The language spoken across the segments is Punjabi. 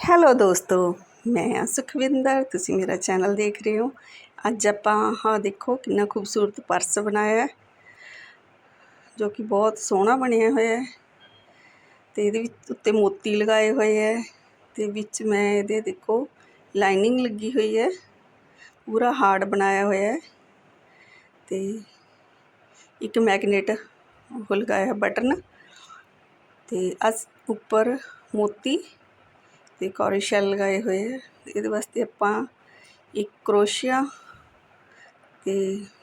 ਹੈਲੋ ਦੋਸਤੋ, ਮੈਂ ਹਾਂ ਸੁਖਵਿੰਦਰ, ਤੁਸੀਂ ਮੇਰਾ ਚੈਨਲ ਦੇਖ ਰਹੇ ਹੋ। ਅੱਜ ਆਪਾਂ, ਹਾਂ ਦੇਖੋ ਕਿੰਨਾ ਖੂਬਸੂਰਤ ਪਰਸ ਬਣਾਇਆ ਜੋ ਕਿ ਬਹੁਤ ਸੋਹਣਾ ਬਣਿਆ ਹੋਇਆ ਹੈ ਤੇ ਇਹਦੇ ਵਿੱਚ ਉੱਤੇ ਮੋਤੀ ਲਗਾਏ ਹੋਏ ਹੈ ਤੇ ਵਿੱਚ ਮੈਂ ਇਹਦੇ ਦੇਖੋ ਲਾਈਨਿੰਗ ਲੱਗੀ ਹੋਈ ਹੈ, ਪੂਰਾ ਹਾਰਡ ਬਣਾਇਆ ਹੋਇਆ ਹੈ ਤੇ ਇੱਕ ਮੈਗਨੇਟ ਉਹ ਲਗਾਇਆ ਬਟਨ ਤੇ ਅਸ, ਉੱਪਰ ਮੋਤੀ ਤੇ ਕੌਰੀ ਸ਼ੈਲ ਲਗਾਏ ਹੋਏ ਹੈ ਇਹਦੇ ਵਾਸਤੇ ਆਪਾਂ ਇੱਕ ਕਰੋਸ਼ੀਆ ਤੇ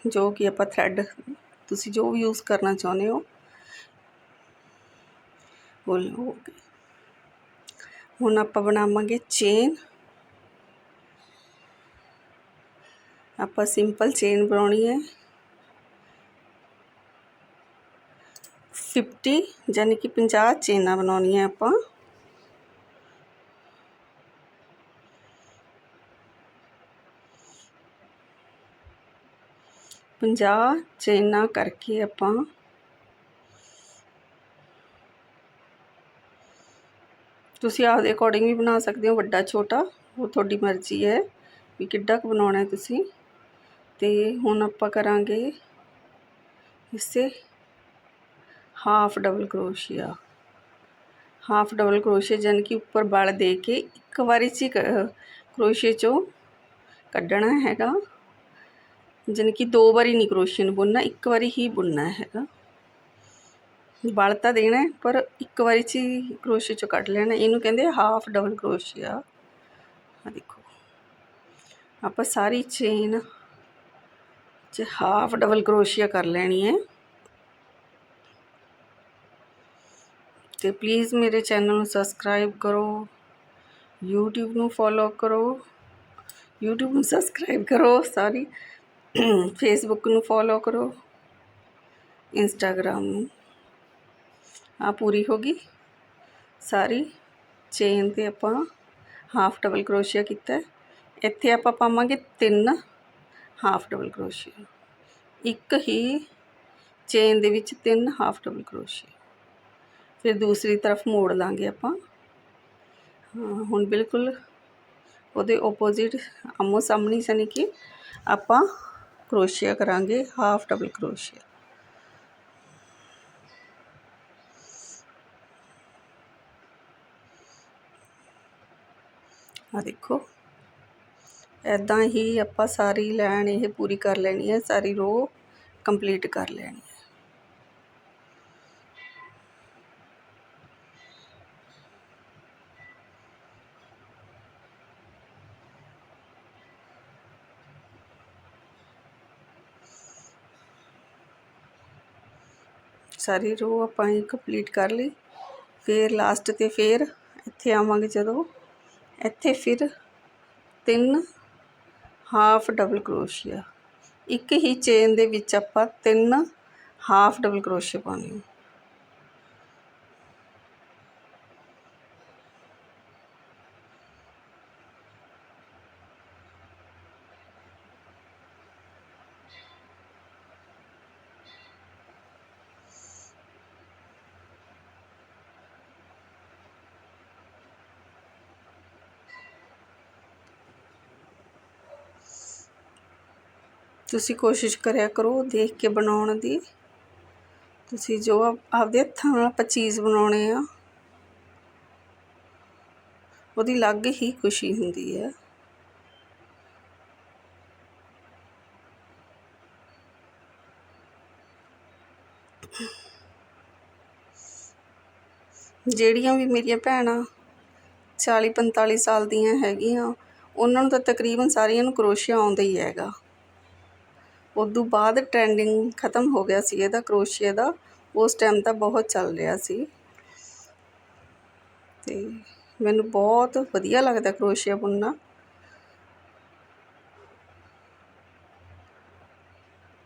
ਜੋ ਕਿ ਆਪਾਂ ਥ੍ਰੈਡ ਤੁਸੀਂ ਜੋ ਵੀ ਯੂਜ਼ ਕਰਨਾ ਚਾਹੁੰਦੇ ਹੋ, ਉਹ ਲਓਗੇ। ਹੁਣ ਆਪਾਂ ਬਣਾਵਾਂਗੇ ਚੇਨ ਆਪਾਂ ਸਿੰਪਲ ਚੇਨ ਬਣਾਉਣੀ ਹੈ। 50 ਯਾਨੀ ਕਿ 50 ਚੇਨਾਂ ਬਣਾਉਣੀਆਂ ਆਪਾਂ। ਪੰਜਾਹ ਚੇਨਾਂ ਕਰਕੇ ਆਪਾਂ ਤੁਸੀਂ ਆਪਦੇ ਅਕੋਰਡਿੰਗ ਵੀ ਬਣਾ ਸਕਦੇ ਹੋ, ਵੱਡਾ, ਛੋਟਾ, ਉਹ ਤੁਹਾਡੀ ਮਰਜ਼ੀ ਹੈ ਵੀ ਕਿੱਡਾ ਕੁ ਬਣਾਉਣਾ ਹੈ ਤੁਸੀਂ। ਤੇ ਹੁਣ ਆਪਾਂ ਕਰਾਂਗੇ ਇਸੇ half double crochet half double crochet ਜਾਨ ਕਿ ਉੱਪਰ ਬਲ ਦੇ ਕੇ ਇੱਕ ਵਾਰੀ 'ਚ ਕਰੋਸ਼ੀਏ ਚੋਂ ਕੱਢਣਾ ਹੈਗਾ। ਜਾਨ ਕਿ ਦੋ ਵਾਰੀ ਨਹੀਂ ਕਰੋਸ਼ੀਏ ਨੂੰ ਬੁਣਨਾ, ਇੱਕ ਵਾਰੀ ਹੀ ਬੁਣਨਾ ਹੈਗਾ। ਬਲ ਤਾਂ ਦੇਣਾ ਪਰ ਇੱਕ ਵਾਰੀ 'ਚ ਹੀ ਕਰੋਸ਼ੀਏ ਚੋਂ ਕੱਢ ਲੈਣਾ ਇਹਨੂੰ ਕਹਿੰਦੇ ਹਾਫ ਡਬਲ ਕਰੋਸ਼ੀਆ ਆ। ਦੇਖੋ। ਆਪਾਂ ਸਾਰੀ ਚੇਨ 'ਚ ਹਾਫ ਡਬਲ ਕਰੋਸ਼ੀਆ ਕਰ ਲੈਣੀ ਹੈ। ਤੇ ਪਲੀਜ਼ ਮੇਰੇ ਚੈਨਲ ਨੂੰ ਸਬਸਕ੍ਰਾਈਬ ਕਰੋ। YouTube ਨੂੰ ਫੋਲੋ ਕਰੋ। YouTube ਨੂੰ ਸਬਸਕ੍ਰਾਈਬ ਕਰੋ, ਸਾਰੀ। ਫੇਸਬੁੱਕ ਨੂੰ ਫੋਲੋ ਕਰੋ ਇੰਸਟਾਗ੍ਰਾਮ ਨੂੰ। ਆ ਪੂਰੀ ਹੋ ਗਈ। ਸਾਰੀ ਚੇਨ ਤੇ ਆਪਾਂ ਹਾਫ ਡਬਲ ਕਰੋਸ਼ੀਆ ਕੀਤਾ। ਇੱਥੇ ਆਪਾਂ ਪਾਵਾਂਗੇ ਤਿੰਨ ਹਾਫ ਡਬਲ ਕਰੋਸ਼ੀਆ ਇੱਕ ਹੀ ਚੇਨ ਦੇ ਵਿੱਚ ਤਿੰਨ ਹਾਫ ਡਬਲ ਕਰੋਸ਼ੀਆ ਫਿਰ ਦੂਸਰੀ ਤਰਫ ਮੋੜ ਲਾਂਗੇ ਆਪਾਂ। ਹੁਣ ਬਿਲਕੁਲ ਉਹਦੇ ਆਪੋਜ਼ਿਟ ਆਮੋ ਸਾਹਮਣੇ ਸਨੀ ਕਿ ਆਪਾਂ ਕਰੋਸ਼ੀਆ ਕਰਾਂਗੇ, ਹਾਫ ਡਬਲ ਕਰੋਸ਼ੀਆ। ਆ ਦੇਖੋ ਐਦਾਂ ਹੀ ਆਪਾਂ ਸਾਰੀ ਲਾਈਨ ਇਹ ਪੂਰੀ ਕਰ ਲੈਣੀ ਹੈ, ਸਾਰੀ ਰੋ ਕੰਪਲੀਟ ਕਰ ਲੈਣੀ ਸਾਰੀ ਰੋ ਆਪਾਂ ਹੀ ਕੰਪਲੀਟ ਕਰ ਲਈ। ਫਿਰ ਲਾਸਟ ਤੇ ਫਿਰ ਇੱਥੇ ਆਵਾਂਗੇ ਜਦੋਂ। ਇੱਥੇ ਫਿਰ ਤਿੰਨ ਹਾਫ ਡਬਲ ਕਰੋਸ਼ੀਆ ਇੱਕ ਹੀ ਚੇਨ ਦੇ ਵਿੱਚ ਆਪਾਂ ਤਿੰਨ ਹਾਫ ਡਬਲ ਕਰੋਸ਼ੀਆ ਪਾਉਣੇ ਤੁਸੀਂ ਕੋਸ਼ਿਸ਼ ਕਰਿਆ ਕਰੋ ਦੇਖ ਕੇ ਬਣਾਉਣ ਦੀ। ਤੁਸੀਂ ਜੋ ਆਪਦੇ ਹੱਥਾਂ ਨਾਲ ਆਪਾਂ ਚੀਜ਼ ਬਣਾਉਣੇ ਆ, ਉਹਦੀ ਅਲੱਗ ਹੀ ਖੁਸ਼ੀ ਹੁੰਦੀ ਹੈ ਜਿਹੜੀਆਂ ਵੀ ਮੇਰੀਆਂ ਭੈਣਾਂ 40 45 ਸਾਲ ਦੀਆਂ ਹੈਗੀਆਂ, ਉਹਨਾਂ ਨੂੰ ਤਾਂ ਤਕਰੀਬਨ ਸਾਰੀਆਂ ਨੂੰ ਕਰੋਸ਼ੀਆ ਆਉਂਦਾ ਹੀ ਹੈਗਾ। ਉਦੋਂ ਬਾਅਦ ਟਰੈਂਡਿੰਗ ਖਤਮ ਹੋ ਗਿਆ ਸੀ ਇਹਦਾ, ਕਰੋਸ਼ੀਆ ਦਾ। ਉਸ ਟਾਈਮ ਤਾਂ ਬਹੁਤ ਚੱਲ ਰਿਹਾ ਸੀ। ਤੇ ਮੈਨੂੰ ਬਹੁਤ ਵਧੀਆ ਲੱਗਦਾ ਕਰੋਸ਼ੀਆ ਬੁਣਨਾ।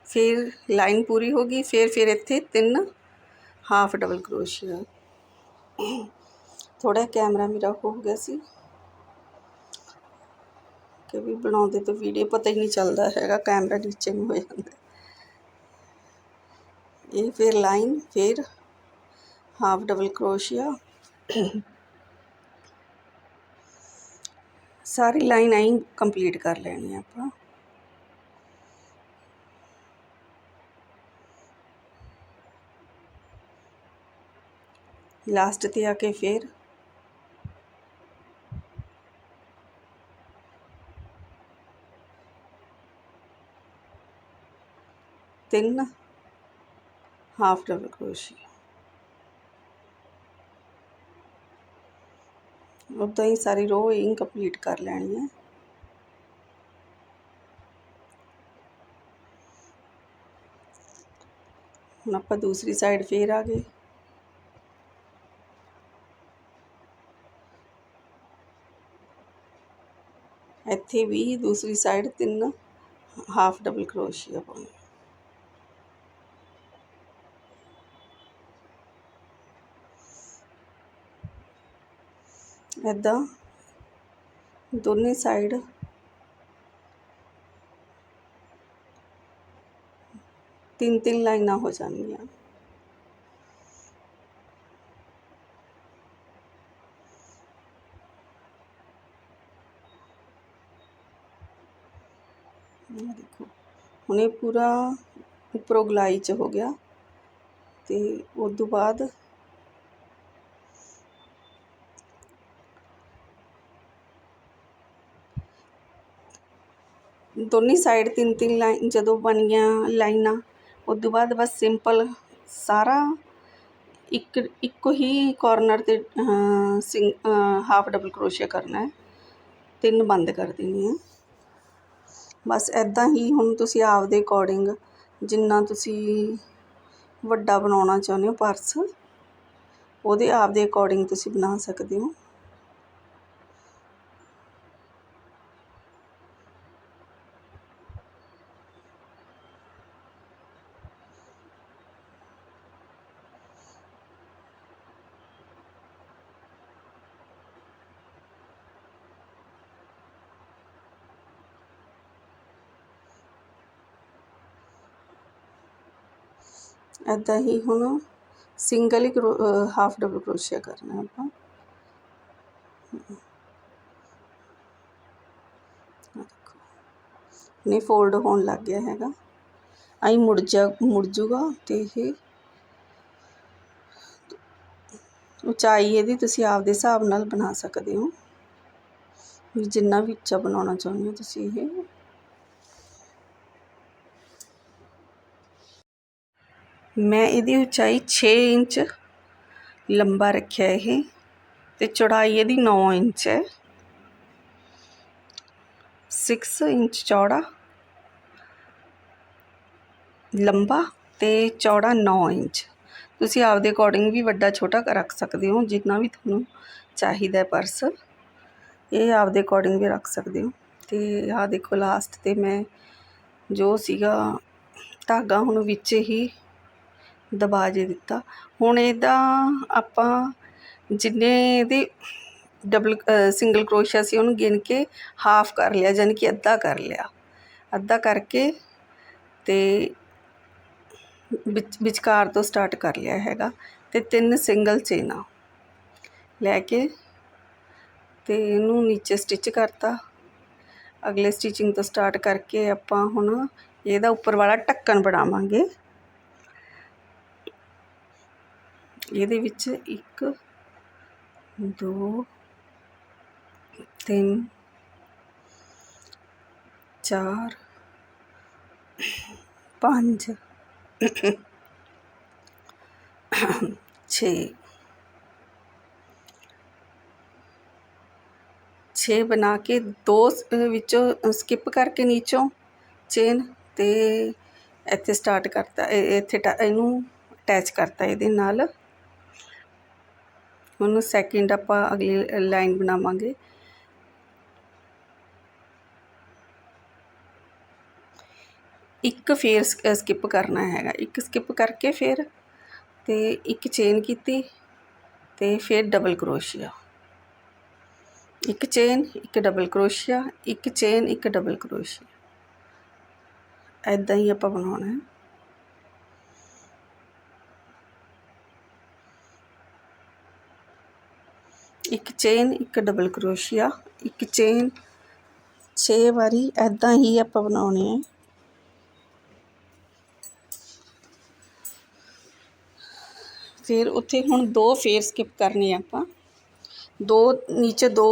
ਫਿਰ ਲਾਈਨ ਪੂਰੀ ਹੋ ਗਈ, ਫਿਰ ਫਿਰ ਇੱਥੇ ਤਿੰਨ ਹਾਫ ਡਬਲ ਕਰੋਸ਼ੀਆ। ਥੋੜਾ ਕੈਮਰਾ ਮੇਰਾ ਹੋ ਗਿਆ ਸੀ। ਕਿ ਵੀ ਬਣਾਉਂਦੇ ਤਾਂ ਵੀਡੀਓ ਪਤਾ ਹੀ ਨਹੀਂ ਚੱਲਦਾ ਹੈਗਾ ਕੈਮਰਾ ਨੀਚੇ ਨੂੰ ਹੋ ਜਾਂਦਾ। ਇਹ ਫਿਰ ਲਾਈਨ ਫਿਰ ਹਾਫ ਡਬਲ ਕਰੋਸ਼ੀਆ ਸਾਰੀ ਲਾਈਨ ਐਂ ਕੰਪਲੀਟ ਕਰ ਲੈਣੀ ਆ ਆਪਾਂ। ਲਾਸਟ ਤੇ ਆ ਕੇ ਫੇਰ ਤਿੰਨ ਹਾਫ ਡਬਲ ਕਰੋਸ਼ੀ ਉੱਦਾਂ ਹੀ ਸਾਰੀ ਰੋ ਇਨਕੰਪਲੀਟ ਕਰ ਲੈਣੀ ਹੈ। ਹੁਣ ਆਪਾਂ ਦੂਸਰੀ ਸਾਈਡ ਫੇਰ ਆ ਗਏ। ਇੱਥੇ ਵੀ ਦੂਸਰੀ ਸਾਈਡ ਤਿੰਨ ਹਾਫ ਡਬਲ ਕਰੋਸ਼ੀਆ ਪਾਉਣੀ ਇੱਦਾਂ ਦੋਨੇ ਸਾਈਡ ਤਿੰਨ ਤਿੰਨ ਲਾਈਨਾਂ ਹੋ ਜਾਣਗੀਆਂ ਇਹ ਦੇਖੋ ਹੁਣ ਇਹ ਪੂਰਾ ਉੱਪਰੋਂ ਗਲਾਈ ਚ ਹੋ ਗਿਆ ਤੇ ਉਸ ਤੋਂ ਬਾਅਦ ਦੋਨੀ ਸਾਈਡ ਤਿੰਨ ਤਿੰਨ ਲਾਈਨ ਜਦੋਂ ਬਣ ਗਿਆ ਲਾਈਨਾਂ, ਉਦੋਂ ਬਾਅਦ ਬਸ ਸਿੰਪਲ ਸਾਰਾ ਇੱਕ, ਇੱਕੋ ਹੀ ਕੋਰਨਰ ਤੇ ਸਿੰਗ ਹਾਫ ਡਬਲ ਕਰੋਸ਼ੀਆ ਕਰਨਾ ਹੈ, ਤਿੰਨ ਬੰਦ ਕਰ ਦੇਣੀ ਹੈ। ਬਸ ਇੱਦਾਂ ਹੀ ਹੁਣ ਤੁਸੀਂ ਆਪਦੇ ਅਕੋਰਡਿੰਗ ਜਿੰਨਾ ਤੁਸੀਂ ਵੱਡਾ ਬਣਾਉਣਾ ਚਾਹੁੰਦੇ ਹੋ ਪਰਸ ਉਹਦੇ ਆਪਦੇ ਅਕੋਰਡਿੰਗ ਤੁਸੀਂ ਬਣਾ ਸਕਦੇ ਹੋ। ਇੱਦਾਂ ਹੀ ਹੁਣ ਸਿੰਗਲ ਹੀ ਕਰੋ ਹਾਫ ਡਬਲ ਕਰੋਸ਼ੀਆ ਕਰਨਾ ਆਪਾਂ। ਨੇ ਫੋਲਡ ਹੋਣ ਲੱਗ ਗਿਆ ਹੈਗਾ। ਆਈ ਮੁੜ ਜਾ ਮੁੜ ਜੂਗਾ ਤੇ ਇਹ ਉਚਾਈ ਇਹਦੀ ਤੁਸੀਂ ਆਪਦੇ ਹਿਸਾਬ ਨਾਲ ਬਣਾ ਸਕਦੇ ਹੋ। ਜਿੰਨਾ ਵੀ ਉੱਚਾ ਬਣਾਉਣਾ ਚਾਹੁੰਦੇ ਹੋ ਤੁਸੀਂ ਇਹ। ਮੈਂ ਇਹਦੀ ਉਚਾਈ ਛੇ ਇੰਚ ਲੰਬਾ ਰੱਖਿਆ ਇਹ ਅਤੇ ਚੌੜਾਈ ਇਹਦੀ 9 ਇੰਚ ਹੈ। 6 ਇੰਚ ਚੌੜਾ, ਲੰਬਾ ਤੇ ਚੌੜਾ 9 ਇੰਚ। ਤੁਸੀਂ ਆਪਦੇ ਅਕੋਰਡਿੰਗ ਵੀ ਵੱਡਾ ਛੋਟਾ ਰੱਖ ਸਕਦੇ ਹੋ, ਜਿੰਨਾ ਵੀ ਤੁਹਾਨੂੰ ਚਾਹੀਦਾ ਪਰਸ ਇਹ ਆਪਦੇ ਅਕੋਰਡਿੰਗ ਵੀ ਰੱਖ ਸਕਦੇ ਹੋ। ਤੇ ਆਹ ਦੇਖੋ ਲਾਸਟ ਤੇ ਮੈਂ ਜੋ ਸੀਗਾ ਧਾਗਾ ਹੁਣ ਵਿੱਚ ਹੀ ਦਬਾ ਜੇ ਦਿੱਤਾ। ਹੁਣ ਇਹਦਾ ਆਪਾਂ ਜਿੰਨੇ ਇਹਦੇ ਡਬਲ ਸਿੰਗਲ ਕਰੋਸ਼ੀਆ ਸੀ, ਉਹਨੂੰ ਗਿਣ ਕੇ ਹਾਫ ਕਰ ਲਿਆ ਯਾਨੀ ਕਿ ਅੱਧਾ ਕਰ ਲਿਆ। ਅੱਧਾ ਕਰਕੇ ਤੇ ਵਿੱਚ, ਵਿਚਕਾਰ ਤੋਂ ਸਟਾਰਟ ਕਰ ਲਿਆ ਹੈਗਾ ਤੇ ਤਿੰਨ ਸਿੰਗਲ ਚੇਨਾਂ ਲੈ ਕੇ ਤੇ ਇਹਨੂੰ ਨੀਚੇ ਸਟਿਚ ਕਰਤਾ। ਅਗਲੇ ਸਟਿਚਿੰਗ ਤੋਂ ਸਟਾਰਟ ਕਰਕੇ ਆਪਾਂ ਹੁਣ ਇਹਦਾ ਉੱਪਰ ਵਾਲਾ ਢੱਕਣ ਬਣਾਵਾਂਗੇ। ਇਹਦੇ ਵਿੱਚ 1 2 3 4 5 6 6 ਬਣਾ ਕੇ ਦੋ ਵਿੱਚੋਂ ਸਕਿਪ ਕਰਕੇ ਨੀਚੋਂ ਚੇਨ ਤੇ ਇੱਥੇ ਸਟਾਰਟ ਕਰਤਾ ਇੱਥੇ ਇਹਨੂੰ ਅਟੈਚ ਕਰਤਾ ਇਹਦੇ ਨਾਲ। ਹੁਣ ਸੈਕਿੰਡ ਆਪਾਂ ਅਗਲੀ ਲਾਈਨ ਬਣਾਵਾਂਗੇ। ਇੱਕ ਫੇਰ ਸਕਿਪ ਕਰਨਾ ਹੈਗਾ। ਇੱਕ ਸਕਿਪ ਕਰਕੇ ਫਿਰ ਤੇ ਇੱਕ ਚੇਨ ਕੀਤੀ ਤੇ ਫਿਰ ਡਬਲ ਕਰੋਸ਼ੀਆ ਇੱਕ ਚੇਨ ਇੱਕ ਡਬਲ ਕਰੋਸ਼ੀਆ ਇੱਕ ਚੇਨ ਇੱਕ ਡਬਲ ਕਰੋਸ਼ੀਆ ਐਦਾਂ ਹੀ ਆਪਾਂ ਬਣਾਉਣਾ ਹੈ। ਇੱਕ ਚੇਨ, ਇੱਕ ਡਬਲ ਕਰੋਸ਼ੀਆ, ਇੱਕ ਚੇਨ। 6 ਵਾਰੀ ਐਦਾਂ ਹੀ ਆਪਾਂ ਬਣਾਉਣੇ ਆ। ਫਿਰ ਉੱਥੇ ਹੁਣ ਦੋ ਫੇਰ ਸਕਿਪ ਕਰਨੇ ਆ ਆਪਾਂ। ਦੋ ਨੀਚੇ ਦੋ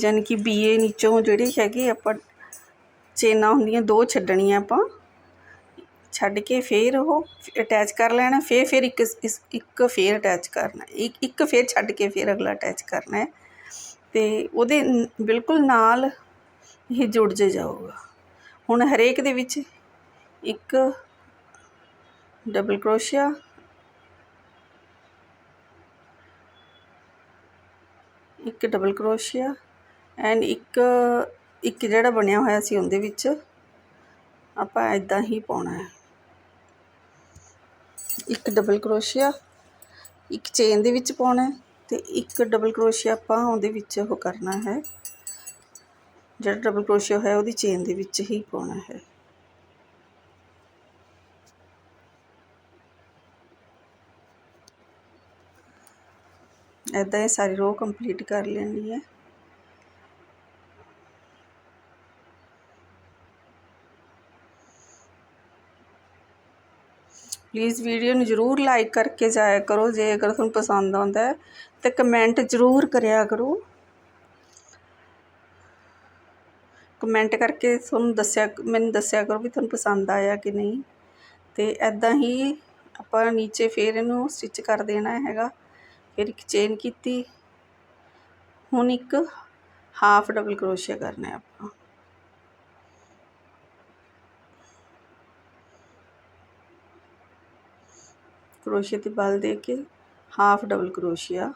ਯਾਨੀ ਕਿ ਬੀਏ ਨੀਚੋਂ ਜਿਹੜੇ ਹੈਗੇ ਆਪਾਂ ਚੇਨਾਂ ਹੁੰਦੀਆਂ ਦੋ ਛੱਡਣੀਆਂ ਆਪਾਂ। ਛੱਡ ਕੇ ਫੇਰ ਉਹ ਅਟੈਚ ਕਰ ਲੈਣਾ, ਫੇਰ ਫੇਰ ਇੱਕ ਇਸ ਇੱਕ ਫੇਰ ਅਟੈਚ ਕਰਨਾ। ਇੱਕ ਇੱਕ ਫੇਰ ਛੱਡ ਕੇ ਫੇਰ ਅਗਲਾ ਅਟੈਚ ਕਰਨਾ ਹੈ। ਤੇ ਉਹਦੇ ਬਿਲਕੁਲ ਨਾਲ ਇਹ ਜੁੜ ਜੇ ਜਾਊਗਾ। ਹੁਣ ਹਰੇਕ ਦੇ ਵਿੱਚ ਇੱਕ ਡਬਲ ਕਰੋਸ਼ੀਆ ਇੱਕ ਡਬਲ ਕਰੋਸ਼ੀਆ ਐਂਡ ਇੱਕ ਇੱਕ ਜਿਹੜਾ ਬਣਿਆ ਹੋਇਆ ਸੀ ਉਹਦੇ ਵਿੱਚ ਆਪਾਂ ਇਦਾਂ ਹੀ ਪਾਉਣਾ ਹੈ। ਇੱਕ ਡਬਲ ਕਰੋਸ਼ੀਆ ਇੱਕ ਚੇਨ ਦੇ ਵਿੱਚ ਪਾਉਣਾ ਹੈ ਤੇ ਇੱਕ ਡਬਲ ਕਰੋਸ਼ੀਆ ਆਪਾਂ ਉਹਦੇ ਵਿੱਚ ਉਹ ਕਰਨਾ ਹੈ। ਜਿਹੜਾ ਡਬਲ ਕਰੋਸ਼ੀਆ ਹੈ ਉਹਦੀ ਚੇਨ ਦੇ ਵਿੱਚ ਹੀ ਪਾਉਣਾ ਹੈ। ਇਦਾਂ ਇਹ ਸਾਰੀ ਰੋ ਕੰਪਲੀਟ ਕਰ ਲੈਣੀ ਹੈ। ਪਲੀਜ਼ ਵੀਡੀਓ ਨੂੰ ਜਰੂਰ ਲਾਈਕ ਕਰਕੇ ਜਾਇਆ ਕਰੋ ਜੇ ਅਗਰ ਤੁਹਾਨੂੰ ਪਸੰਦ ਆਉਂਦਾ ਹੈ, ਤੇ ਕਮੈਂਟ ਜਰੂਰ ਕਰਿਆ ਕਰੋ। ਕਮੈਂਟ ਕਰਕੇ ਤੁਹਾਨੂੰ ਦੱਸਿਆ, ਮੈਨੂੰ ਦੱਸਿਆ ਕਰੋ ਵੀ ਤੁਹਾਨੂੰ ਪਸੰਦ ਆਇਆ ਕਿ ਨਹੀਂ। ਤੇ ਐਦਾਂ ਹੀ ਆਪਾਂ ਨੀਚੇ ਫੇਰ ਇਹਨੂੰ ਸਟਿਚ ਕਰ ਦੇਣਾ ਹੈਗਾ। ਫਿਰ ਇੱਕ ਚੇਨ ਕੀਤੀ। ਹੁਣ ਇੱਕ ਹਾਫ ਡਬਲ ਕਰੋਸ਼ੀਆ ਕਰਨਾ ਹੈ ਆਪਾਂ। ਕਰੋਸ਼ੀਏ ਤੇ ਬਲ ਦੇ ਕੇ half double crochet.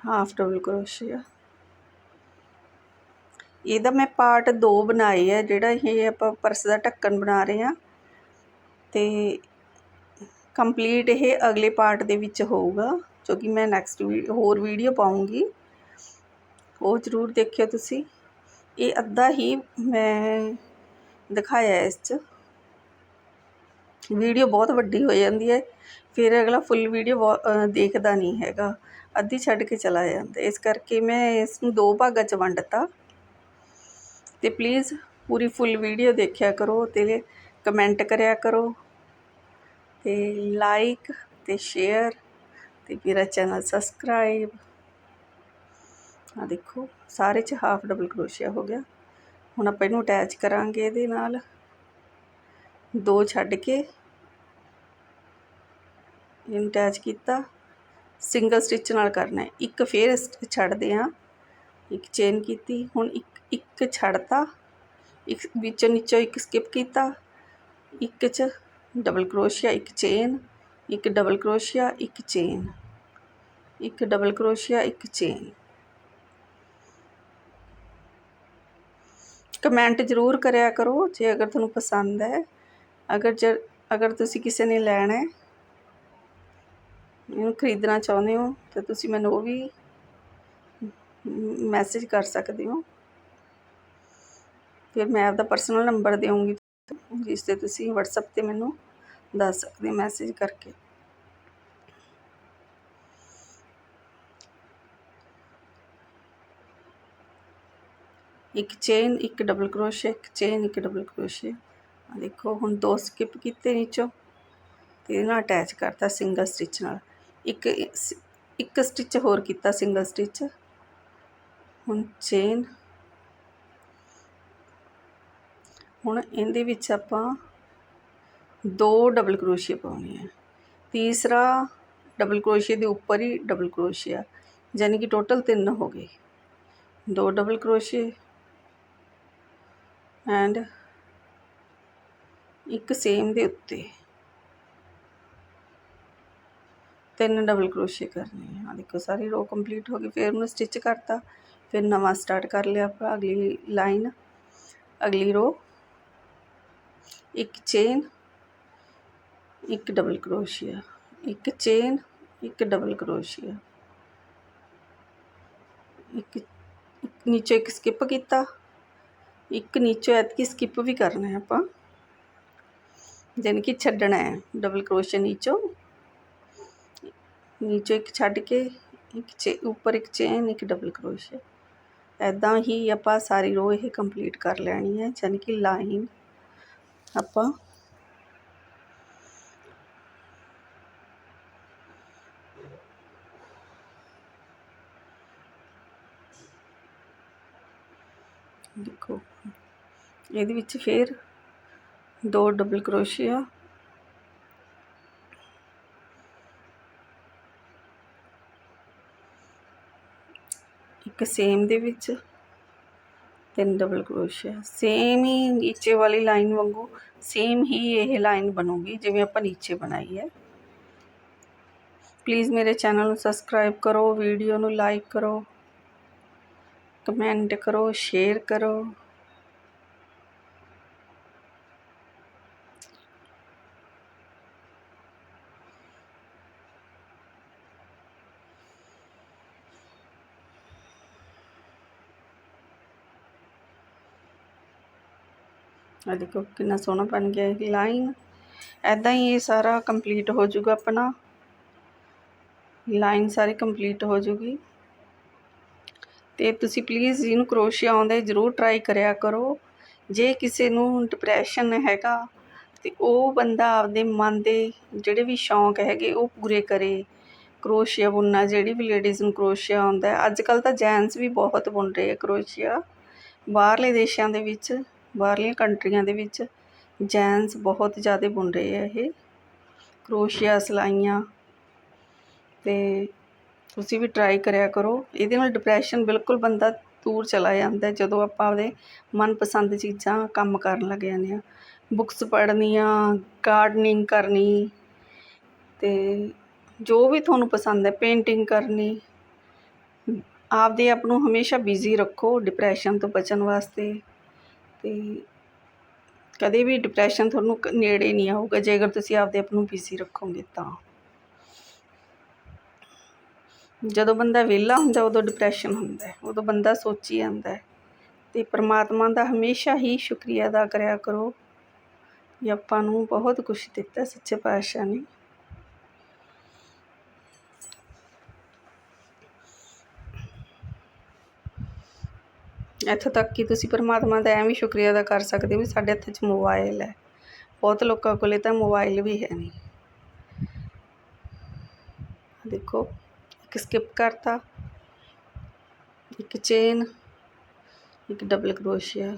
Half double crochet. ਇਹਦਾ ਮੈਂ ਪਾਰਟ 2 ਬਣਾਏ ਆ, ਜਿਹੜਾ ਇਹ ਆਪਾਂ ਪਰਸ ਦਾ ਢੱਕਣ ਬਣਾ ਰਹੇ ਆ। ਤੇ ਕੰਪਲੀਟ ਇਹ ਅਗਲੇ ਪਾਰਟ ਦੇ ਵਿੱਚ ਹੋਊਗਾ, ਜੋ ਕਿ ਮੈਂ ਨੈਕਸਟ ਹੋਰ ਵੀਡੀਓ ਪਾਉਂਗੀ ਉਹ ਜ਼ਰੂਰ ਦੇਖਿਓ ਤੁਸੀਂ। ਇਹ ਅੱਧਾ ਹੀ ਮੈਂ ਦਿਖਾਇਆ ਇਸ 'ਚ। ਵੀਡੀਓ ਬਹੁਤ ਵੱਡੀ ਹੋ ਜਾਂਦੀ ਹੈ। ਫਿਰ ਅਗਲਾ ਫੁੱਲ ਵੀਡੀਓ ਦੇਖਦਾ ਨਹੀਂ ਹੈਗਾ। ਅੱਧੀ ਛੱਡ ਕੇ ਚਲਾ ਜਾਂਦਾ। ਇਸ ਕਰਕੇ ਮੈਂ ਇਸ ਨੂੰ ਦੋ ਭਾਗਾਂ 'ਚ ਵੰਡਤਾ। ਤੇ ਪਲੀਜ਼ ਪੂਰੀ ਫੁੱਲ ਵੀਡੀਓ ਦੇਖਿਆ ਕਰੋ ਤੇ ਕਮੈਂਟ ਕਰਿਆ ਕਰੋ। ਤੇ ਲਾਈਕ ਤੇ ਸ਼ੇਅਰ ਤੇ ਮੇਰਾ ਚੈਨਲ ਸਬਸਕ੍ਰਾਈਬ ਆ ਦੇਖੋ, ਸਾਰੇ 'ਚ ਹਾਫ ਡਬਲ ਕਰੋਸ਼ੀਆ ਹੋ ਗਿਆ। ਹੁਣ ਆਪਾਂ ਇਹਨੂੰ ਅਟੈਚ ਕਰਾਂਗੇ ਇਹਦੇ ਨਾਲ। ਦੋ ਛੱਡ ਕੇ ਇਹਨੂੰ ਅਟੈਚ ਕੀਤਾ। ਸਿੰਗਲ ਸਟਿਚ ਨਾਲ ਕਰਨਾ ਇੱਕ ਫੇਰ ਛੱਡਦੇ ਆ ਇੱਕ ਚੇਨ ਕੀਤੀ। ਹੁਣ ਇੱਕ ਇੱਕ ਛੱਡਤਾ। ਇੱਕ ਵਿੱਚੋਂ ਨੀਚੋਂ ਇੱਕ ਸਕਿਪ ਕੀਤਾ। ਇੱਕ ਚ ਡਬਲ ਕਰੋਸ਼ੀਆ ਇੱਕ ਚੇਨ ਇੱਕ ਡਬਲ ਕਰੋਸ਼ੀਆ ਇੱਕ ਚੇਨ ਇੱਕ ਡਬਲ ਕਰੋਸ਼ੀਆ ਇੱਕ ਚੇਨ ਕਮੈਂਟ ਜ਼ਰੂਰ ਕਰਿਆ ਕਰੋ ਜੇ ਅਗਰ ਤੁਹਾਨੂੰ ਪਸੰਦ ਹੈ। ਅਗਰ ਜ, ਅਗਰ ਤੁਸੀਂ ਕਿਸੇ ਨੇ ਲੈਣਾ ਹੈ, ਇਹਨੂੰ ਖਰੀਦਣਾ ਚਾਹੁੰਦੇ ਹੋ, ਤਾਂ ਤੁਸੀਂ ਮੈਨੂੰ ਉਹ ਵੀ ਮੈਸੇਜ ਕਰ ਸਕਦੇ ਹੋ। ਫਿਰ ਮੈਂ ਆਪਦਾ ਪਰਸਨਲ ਨੰਬਰ ਦੇਵਾਂਗੀ ਜਿਸ ਤੇ ਤੁਸੀਂ WhatsApp ਤੇ ਮੈਨੂੰ ਦੱਸ ਸਕਦੇ ਮੈਸੇਜ ਕਰਕੇ। ਇੱਕ ਚੇਨ ਇੱਕ ਡਬਲ ਕਰੋਸ਼ੀਆ ਇੱਕ ਚੇਨ ਇੱਕ ਡਬਲ ਕਰੋਸ਼ੀਆ ਆ ਦੇਖੋ, ਹੁਣ ਦੋ ਸਕਿਪ ਕੀਤੇ ਨੀਚੋਂ ਤੇ ਇਹਨਾਂ ਅਟੈਚ ਕਰਤਾ ਸਿੰਗਲ ਸਟਿਚ ਨਾਲ। ਇੱਕ ਇੱਕ ਸਟਿਚ ਹੋਰ ਕੀਤਾ ਸਿੰਗਲ ਸਟਿਚ ਹੁਣ ਚੇਨ ਹੁਣ ਇਹਦੇ ਵਿੱਚ ਆਪਾਂ ਦੋ ਡਬਲ ਕਰੋਸ਼ੀਆ ਪਾਉਣੇ ਆ ਤੀਸਰਾ ਡਬਲ ਕਰੋਸ਼ੀਏ ਦੇ ਉੱਪਰ ਹੀ ਡਬਲ ਕਰੋਸ਼ੀਆ ਯਾਨੀ ਕਿ ਟੋਟਲ ਤਿੰਨ ਹੋ ਗਏ। ਦੋ ਡਬਲ ਕਰੋਸ਼ੀਏ ਐਂਡ ਇੱਕ ਸੇਮ ਦੇ ਉੱਤੇ ਤਿੰਨ ਡਬਲ ਕਰੋਸ਼ੀਆ ਕਰਨੇ ਆ। ਦੇਖੋ, ਸਾਰੀ ਰੋ ਕੰਪਲੀਟ ਹੋ ਗਈ, ਫਿਰ ਉਹਨੂੰ ਸਟਿਚ ਕਰਤਾ, ਫਿਰ ਨਵਾਂ ਸਟਾਰਟ ਕਰ ਲਿਆ ਆਪਾਂ, ਅਗਲੀ ਲਾਈਨ ਅਗਲੀ ਰੋ ਇੱਕ ਚੇਨ ਇੱਕ ਡਬਲ ਕਰੋਸ਼ੀਆ ਇੱਕ ਚੇਨ ਇੱਕ ਡਬਲ ਕਰੋਸ਼ੀਆ ਇੱਕ ਨੀਚੇ ਇੱਕ ਸਕਿਪ ਕੀਤਾ ਇੱਕ ਨੀਚੇ ਐਤਕੀ ਸਕਿਪ ਵੀ ਕਰਨਾ ਹੈ ਆਪਾਂ। ਜਾਨੀ ਕਿ ਛੱਡਣਾ ਹੈ ਡਬਲ ਕਰੋਸ਼ੀਆ ਨੀਚੋਂ। ਨੀਚੇ ਇੱਕ ਛੱਡ ਕੇ, ਇੱਕ ਚੇ, ਉੱਪਰ ਇੱਕ ਚੇਨ ਇੱਕ ਡਬਲ ਕਰੋਸ਼ੀਆ ਐਦਾਂ ਹੀ ਆਪਾਂ ਸਾਰੀ ਰੋ ਇਹ ਕੰਪਲੀਟ ਕਰ ਲੈਣੀ ਹੈ। ਯਾਨੀ ਕਿ ਲਾਈਨ ਆਪਾਂ ਦੇਖੋ ਇਹਦੇ ਵਿੱਚ ਫਿਰ ਦੋ ਡਬਲ ਕਰੋਸ਼ੀਆ ਇੱਕ ਸੇਮ ਦੇ ਵਿੱਚ ਤਿੰਨ ਡਬਲ ਕਰੋਸ਼ੀਆ ਸੇਮ ਹੀ ਨੀਚੇ ਵਾਲੀ ਲਾਈਨ ਵਾਂਗੂ ਸੇਮ ਹੀ ਇਹ ਲਾਈਨ ਬਣੂਗੀ ਜਿਵੇਂ ਆਪਾਂ ਨੀਚੇ ਬਣਾਈ ਹੈ। ਪਲੀਜ਼ ਮੇਰੇ ਚੈਨਲ ਨੂੰ ਸਬਸਕ੍ਰਾਈਬ ਕਰੋ ਵੀਡੀਓ ਨੂੰ ਲਾਈਕ ਕਰੋ ਕਮੈਂਟ ਕਰੋ ਸ਼ੇਅਰ ਕਰੋ। ਆ ਦੇਖੋ ਕਿੰਨਾ ਸੋਹਣਾ ਬਣ ਗਿਆ ਇਹ ਲਾਈਨ ਐਦਾਂ ਹੀ ਇਹ ਸਾਰਾ ਕੰਪਲੀਟ ਹੋ ਜਾਊਗਾ ਆਪਣਾ। ਲਾਈਨ ਸਾਰੀ ਕੰਪਲੀਟ ਹੋ ਜੂਗੀ ਤੇ ਤੁਸੀਂ ਪਲੀਜ਼ ਇਹਨੂੰ ਕਰੋਸ਼ੀਆ ਆਉਂਦਾ ਜ਼ਰੂਰ ਟਰਾਈ ਕਰਿਆ ਕਰੋ। ਜੇ ਕਿਸੇ ਨੂੰ ਡਿਪਰੈਸ਼ਨ ਹੈਗਾ, ਤੇ ਉਹ ਬੰਦਾ ਆਪਦੇ ਮਨ ਦੇ ਜਿਹੜੇ ਵੀ ਸ਼ੌਂਕ ਹੈਗੇ ਉਹ ਪੂਰੇ ਕਰੇ। ਕਰੋਸ਼ੀਆ ਬੁਣਨਾ, ਜਿਹੜੀ ਵੀ ਲੇਡੀਜ਼ ਨੂੰ ਕਰੋਸ਼ੀਆ ਆਉਂਦਾ, ਅੱਜ ਕੱਲ ਤਾਂ ਜੈਂਟਸ ਵੀ ਬਹੁਤ ਬੁਣ ਰਹੇ ਆ ਕਰੋਸ਼ੀਆ। ਬਾਹਰਲੇ ਦੇਸ਼ਾਂ ਦੇ ਵਿੱਚ ਬਾਹਰਲੀਆਂ ਕੰਟਰੀਆਂ ਦੇ ਵਿੱਚ ਜੈਂਟਸ ਬਹੁਤ ਜ਼ਿਆਦਾ ਬੁਣ ਰਹੇ ਆ ਇਹ। ਕਰੋਸ਼ੀਆ ਸਲਾਈਆਂ ਤੇ ਤੁਸੀਂ ਵੀ ਟਰਾਈ ਕਰਿਆ ਕਰੋ। ਇਹਦੇ ਨਾਲ ਡਿਪਰੈਸ਼ਨ ਬਿਲਕੁਲ ਬੰਦਾ ਦੂਰ ਚਲਾ ਜਾਂਦਾ ਜਦੋਂ ਆਪਾਂ ਆਪਦੇ ਮਨਪਸੰਦ ਚੀਜ਼ਾਂ ਕੰਮ ਕਰਨ ਲੱਗ ਜਾਂਦੇ ਆ ਬੁੱਕਸ ਪੜ੍ਹਨੀਆਂ ਗਾਰਡਨਿੰਗ ਕਰਨੀ ਤੇ ਜੋ ਵੀ ਤੁਹਾਨੂੰ ਪਸੰਦ ਹੈ ਪੇਂਟਿੰਗ ਕਰਨੀ। ਆਪਦੇ ਆਪ ਨੂੰ ਹਮੇਸ਼ਾ ਬਿਜ਼ੀ ਰੱਖੋ ਡਿਪਰੈਸ਼ਨ ਤੋਂ ਬਚਣ ਵਾਸਤੇ। ਤੇ ਕਦੇ ਵੀ ਡਿਪਰੈਸ਼ਨ ਤੁਹਾਨੂੰ ਨੇੜੇ ਨਹੀਂ ਆਊਗਾ ਜੇ ਅਗਰ ਤੁਸੀਂ ਆਪਦੇ ਆਪ ਨੂੰ ਬਿਜ਼ੀ ਰੱਖੋਗੇ ਤਾਂ। ਜਦੋਂ ਬੰਦਾ ਵਿਹਲਾ ਹੁੰਦਾ, ਉਦੋਂ ਡਿਪਰੈਸ਼ਨ ਹੁੰਦਾ, ਉਦੋਂ ਬੰਦਾ ਸੋਚੀ ਜਾਂਦਾ ਤੇ ਪ੍ਰਮਾਤਮਾ ਦਾ ਹਮੇਸ਼ਾ ਹੀ ਸ਼ੁਕਰੀਆ ਅਦਾ ਕਰਿਆ ਕਰੋ। ਕਿ ਆਪਾਂ ਨੂੰ ਬਹੁਤ ਕੁਝ ਦਿੱਤਾ ਸੱਚੇ ਪਾਤਸ਼ਾਹ ਨੇ। ਇੱਥੋਂ ਤੱਕ ਕਿ ਤੁਸੀਂ ਪਰਮਾਤਮਾ ਦਾ ਐਵੇਂ ਸ਼ੁਕਰੀਆ ਅਦਾ ਕਰ ਸਕਦੇ ਵੀ ਸਾਡੇ ਹੱਥ 'ਚ ਮੋਬਾਈਲ ਹੈ। ਬਹੁਤ ਲੋਕਾਂ ਕੋਲੇ ਤਾਂ ਮੋਬਾਈਲ ਵੀ ਹੈ ਨਹੀਂ। ਦੇਖੋ, ਇੱਕ ਸਕਿਪ ਕਰਤਾ, ਇੱਕ ਚੇਨ ਇੱਕ ਡਬਲ ਕਰੋਸ਼ੀਆ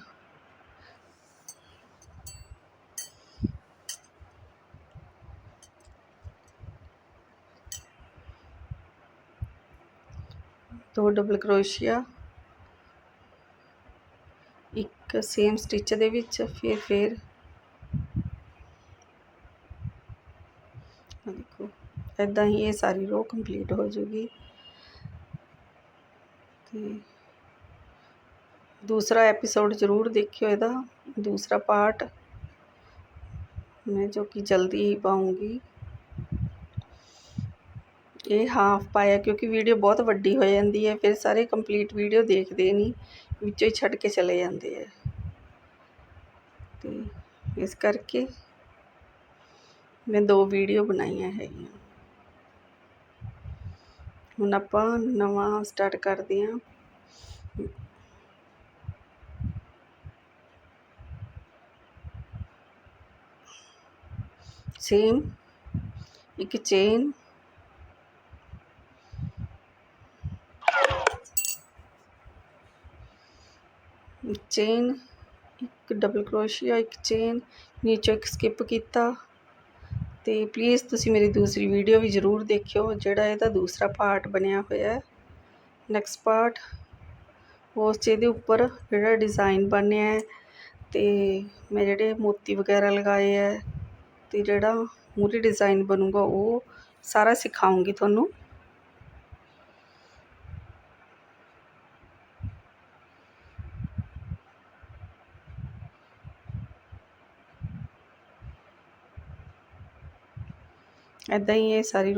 ਦੋ ਡਬਲ ਕਰੋਸ਼ੀਆ ਇੱਕ ਸੇਮ ਸਟਿਚ ਦੇ ਵਿੱਚ ਫਿਰ ਫਿਰ। ਦੇਖੋ ਇਦਾਂ ਹੀ ਇਹ ਸਾਰੀ ਰੋ ਕੰਪਲੀਟ ਹੋ ਜੂਗੀ। ਤੇ ਦੂਸਰਾ ਐਪੀਸੋਡ ਜ਼ਰੂਰ ਦੇਖਿਓ ਇਹਦਾ, ਦੂਸਰਾ ਪਾਰਟ ਮੈਂ ਜੋ ਕਿ ਜਲਦੀ ਹੀ ਪਾਉਂਗੀ। ਇਹ ਹਾਫ ਪਾਇਆ ਕਿਉਂਕਿ ਵੀਡੀਓ ਬਹੁਤ ਵੱਡੀ ਹੋ ਜਾਂਦੀ ਹੈ, ਫਿਰ ਸਾਰੇ ਕੰਪਲੀਟ ਵੀਡੀਓ ਦੇਖਦੇ ਨਹੀਂ, ਵਿੱਚੋਂ ਹੀ ਛੱਡ ਕੇ ਚਲੇ ਜਾਂਦੇ ਆ। ਤੇ ਇਸ ਕਰਕੇ ਮੈਂ ਦੋ ਵੀਡੀਓ ਬਣਾਈਆਂ ਹੈਗੀਆਂ। ਹੁਣ ਆਪਾਂ ਨਵਾਂ ਸਟਾਰਟ ਕਰਦੇ ਹਾਂ। ਸੇਮ ਇੱਕ ਚੇਨ। ਚੇਨ। ਇੱਕ ਡਬਲ ਕਰੋਸ਼ੀਆ ਇੱਕ ਚੇਨ ਨੀਚੇ ਇੱਕ ਸਕਿਪ ਕੀਤਾ। ਤੇ ਪਲੀਜ਼ ਤੁਸੀਂ ਮੇਰੀ ਦੂਸਰੀ ਵੀਡੀਓ ਵੀ ਜ਼ਰੂਰ ਦੇਖਿਓ, ਜਿਹੜਾ ਇਹਦਾ ਦੂਸਰਾ ਪਾਰਟ ਬਣਿਆ ਹੋਇਆ ਹੈ। ਨੈਕਸਟ ਪਾਰਟ ਉਸ ਚ ਇਹਦੇ ਉੱਪਰ ਜਿਹੜਾ ਡਿਜ਼ਾਈਨ ਬਣਿਆ ਹੈ ਤੇ ਮੈਂ ਜਿਹੜੇ ਮੋਤੀ ਵਗੈਰਾ ਲਗਾਏ ਹੈ ਤੇ ਜਿਹੜਾ ਮੂਰੀ ਡਿਜ਼ਾਈਨ ਬਣੂਗਾ, ਉਹ ਸਾਰਾ ਸਿਖਾਉਂਗੀ ਤੁਹਾਨੂੰ। ਐਦਾਂ ਹੀ ਇਹ ਸਾਰੀ